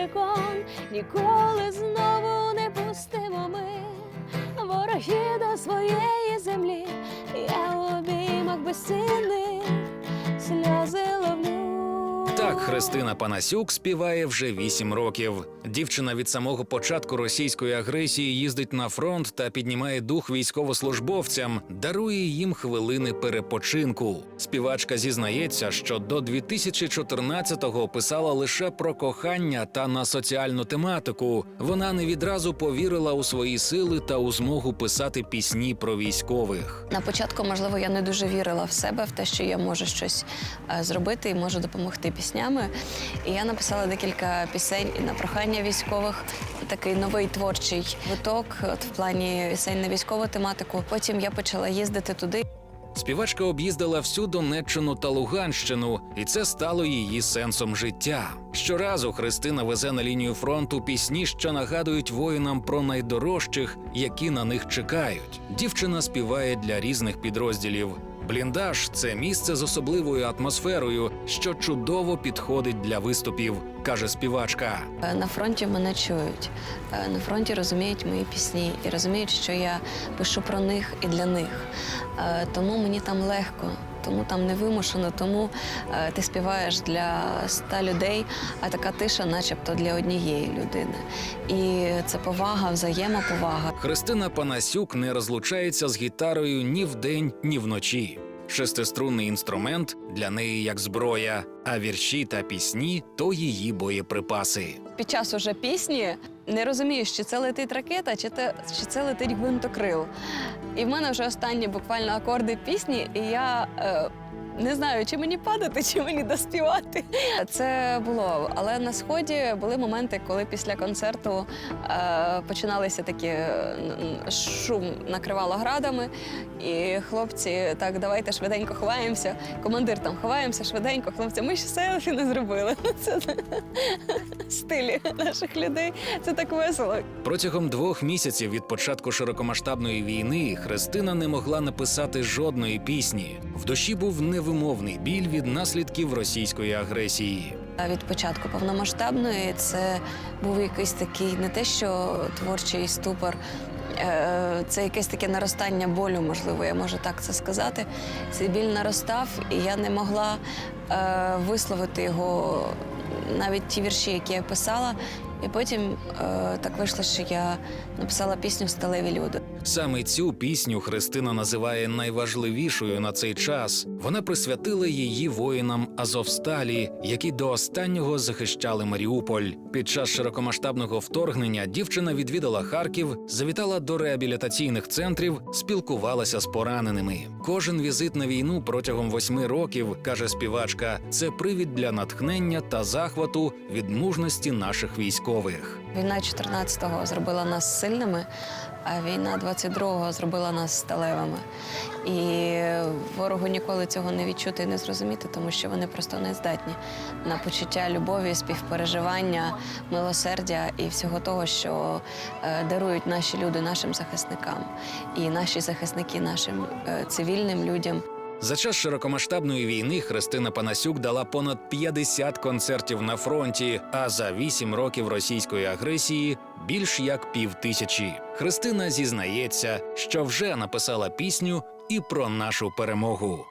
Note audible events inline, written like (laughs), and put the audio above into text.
терикон, ніколи знову не пустимо ми ворогів до своєї землі. Я обіймах безцінних Христина Панасюк співає вже вісім років. Дівчина від самого початку російської агресії їздить на фронт та піднімає дух військовослужбовцям, дарує їм хвилини перепочинку. Співачка зізнається, що до 2014-го писала лише про кохання та на соціальну тематику. Вона не відразу повірила у свої сили та у змогу писати пісні про військових. На початку, можливо, я не дуже вірила в себе, в те, що я можу щось е, зробити і можу допомогти піснями. І я написала декілька пісень на прохання військових. Такий новий творчий виток от в плані пісень на військову тематику. Потім я почала їздити туди. Співачка об'їздила всю Донеччину та Луганщину, і це стало її сенсом життя. Щоразу Христина везе на лінію фронту пісні, що нагадують воїнам про найдорожчих, які на них чекають. Дівчина співає для різних підрозділів. Бліндаж це місце з особливою атмосферою, що чудово підходить для виступів, каже співачка. Е, На фронті мене чують. Е, На фронті розуміють мої пісні і розуміють, що я пишу про них і для них. Е, Тому мені там легко, тому там не вимушено, тому е, ти співаєш для ста людей, а така тиша, начебто, для однієї людини. І це повага, взаємоповага. Христина Панасюк не розлучається з гітарою ні вдень, ні вночі. Шестиструнний інструмент для неї як зброя, а вірші та пісні то її боєприпаси. Під час уже пісні не розумієш, чи це летить ракета, чи, те, чи це летить гвинтокрил. І в мене вже останні буквально акорди пісні, і я е, не знаю, чи мені падати, чи мені доспівати. Це було. Але на сході були моменти, коли після концерту е, починалися такі е, шум накривало градами, і хлопці так, давайте швиденько ховаємося. Командир там ховаємося швиденько. Хлопці, ми ще селфі не зробили. (laughs) Це (laughs) стилі наших людей. Це так весело. Протягом двох місяців від початку широкомасштабної війни Христина не могла написати жодної пісні. В душі був невимовний біль від наслідків російської агресії. Від початку повномасштабної це був якийсь такий не те, що творчий ступор. е, Це якесь таке наростання болю, можливо, я можу так це сказати. Цей біль наростав, і я не могла е, висловити його навіть ті вірші, які я писала. І потім е, так вийшло, що я написала пісню Сталеві люди. Саме цю пісню Христина називає найважливішою на цей час. Вона присвятила її воїнам Азовсталі, які до останнього захищали Маріуполь. Під час широкомасштабного вторгнення дівчина відвідала Харків, завітала до реабілітаційних центрів, спілкувалася з пораненими. Кожен візит на війну протягом восьми років, каже співачка, це привід для натхнення та захвату від мужності наших військових. Війна 14-го зробила нас сильними, а війна 22-го зробила нас сталевими. І ворогу ніколи цього не відчути і не зрозуміти, тому що вони просто не здатні на почуття любові, співпереживання, милосердя і всього того, що е, дарують наші люди нашим захисникам, і наші захисники нашим е, цивільним людям. За час широкомасштабної війни Христина Панасюк дала понад 50 концертів на фронті, а за 8 років російської агресії більш як пів тисячі. Христина зізнається, що вже написала пісню і про нашу перемогу.